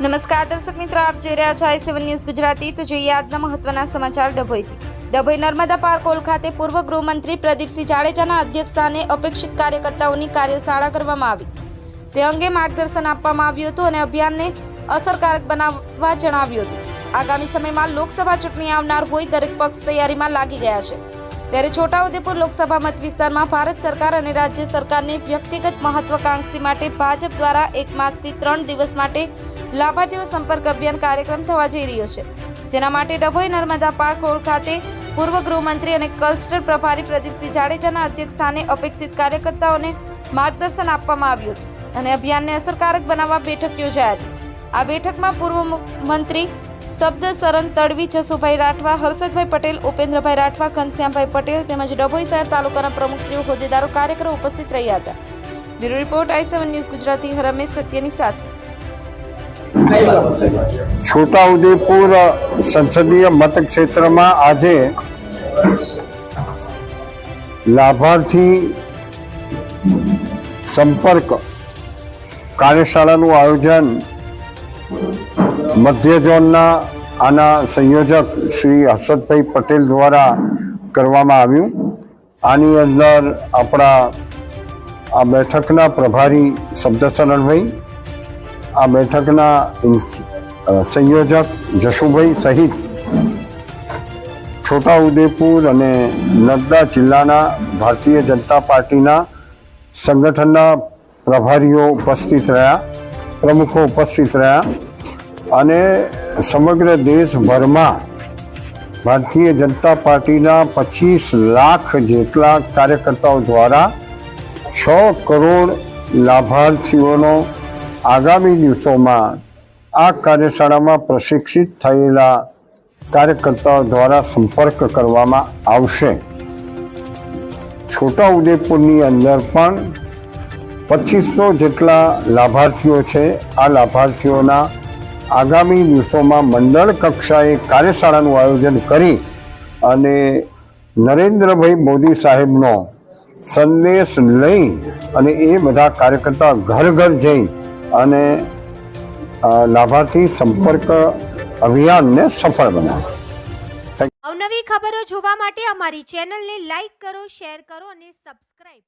નમસ્કાર, દર્શક મિત્રો, આપ જોઈ રહ્યા છો આઈ સેવન ન્યૂઝ ગુજરાતી. તો જોઈએ આજના મહત્વના સમાચાર ડભોઈથી. ડભોઈ નર્મદા પાર્ક હોલ ખાતે પૂર્વ ગૃહમંત્રી પ્રદીપસિંહ જાડેજાના અધ્યક્ષસ્થાને અપેક્ષિત કાર્યકર્તાઓની કાર્યશાળા કરવામાં આવી. તે અંગે માર્ગદર્શન આપવામાં આવ્યું હતું અને અભિયાનને અસરકારક બનાવવા જણાવ્યું હતું. આગામી સમયમાં લોકસભા ચૂંટણી આવનાર હોય, દરેક પક્ષ તૈયારીમાં લાગી ગયા છે. ત્યારે છોટાઉદેપુર લોકસભા મત વિસ્તારમાં ભારત સરકાર અને રાજ્ય સરકારની વ્યક્તિગત મહત્વાકાંક્ષી માટે ભાજપ દ્વારા એક માસથી ત્રણ દિવસ માટે લાભાર્થીઓ સંપર્ક અભિયાન કાર્યક્રમ થવા જઈ રહ્યો છે. જેના માટે ડભોઈ નર્મદા પાર્ક હોલ ખાતે પૂર્વ ગૃહમંત્રી અને કલસ્ટર પ્રભારી પ્રદીપસિંહ જાડેજાના અધ્યક્ષસ્થાને અપેક્ષિત કાર્યકર્તાઓને માર્ગદર્શન આપવામાં આવ્યું હતું અને અભિયાનને અસરકારક બનાવવા બેઠક યોજાઈ હતી. આ બેઠકમાં પૂર્વ મંત્રી શબ્દ સરન તડવી જસુભાઈ રાઠવા, હર્ષદભાઈ પટેલ, ઉપેન્દ્રભાઈ રાઠવા, ઘનશ્યામભાઈ પટેલ તેમજ ડભોઈ શહેર તાલુકાના પ્રમુખશ્રીઓ હોદ્દેદારો કાર્યક્રમ ઉપસ્થિત રહ્યા હતા. Bureau report I seven news Gujarati, Ramesh સત્યની સાથે. છોટાઉદેપુર સંસદીય મતક્ષેત્રમાં આજે લાભાર્થી સંપર્ક કાર્યશાળાનું આયોજન મધ્ય ઝોનના આના સંયોજક શ્રી હર્ષદભાઈ પટેલ દ્વારા કરવામાં આવ્યું. આની અંદર આપણા આ બેઠકના પ્રભારી શબ્દશરણભાઈ આ બેઠકના સંયોજક જશુભાઈ સહિત છોટાઉદેપુર અને નર્મદા જિલ્લાના ભારતીય જનતા પાર્ટીના સંગઠનના પ્રભારીઓ ઉપસ્થિત રહ્યા. પ્રમુખો ઉપસ્થિત રહ્યા અને સમગ્ર દેશભરમાં ભારતીય જનતા પાર્ટીના પચીસ લાખ જેટલા કાર્યકર્તાઓ દ્વારા છ કરોડ લાભાર્થીઓનો આગામી દિવસોમાં આ કાર્યશાળામાં પ્રશિક્ષિત થયેલા કાર્યકર્તાઓ દ્વારા સંપર્ક કરવામાં આવશે. છોટાઉદેપુરની અંદર પણ પચીસો જેટલા લાભાર્થીઓ છે. આ લાભાર્થીઓના આગામી દિવસોમાં મંડળ કક્ષાએ કાર્યશાળાનું આયોજન કરી અને નરેન્દ્રભાઈ મોદી સાહેબનો સંદેશ લઈ અને એ બધા કાર્યકર્તા ઘર ઘર જઈ અને લાભાર્થી સંપર્ક અભિયાનને સફળ બનાવશે અવનવી ખબરો જોવા માટે અમારી ચેનલને લાઈક કરો, શેર કરો અને સબસ્ક્રાઇબ